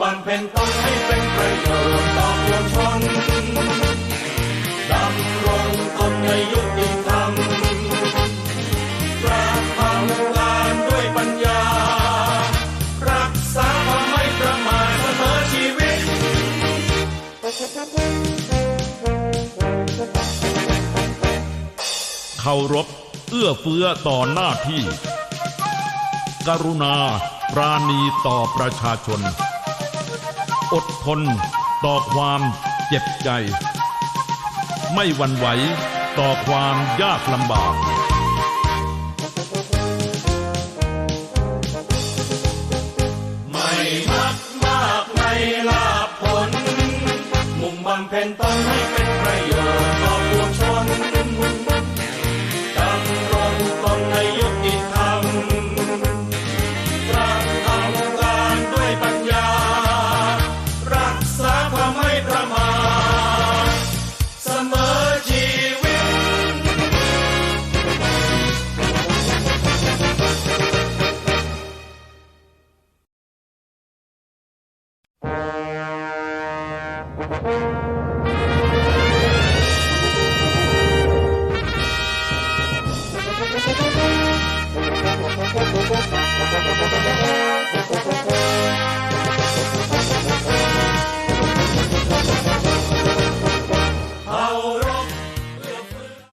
บำเพ็ญตนให้เป็นประโยชน์ต่อปวงชนดำรงตนในยุติธรรมปราบทำงานด้วยปัญญา รักษาความไม่ประมาทเสมอชีวิต เคารพเอื้อเฟื้อต่อหน้าที่ กรุณาปราณีต่อประชาชน อดทน ต่อความเจ็บใจ ไม่หวั่นไหวต่อความยากลำบากไม่มักมากไม่ลาภผลมุ่งบำเพ็ญตนให้เป็นประโยชน์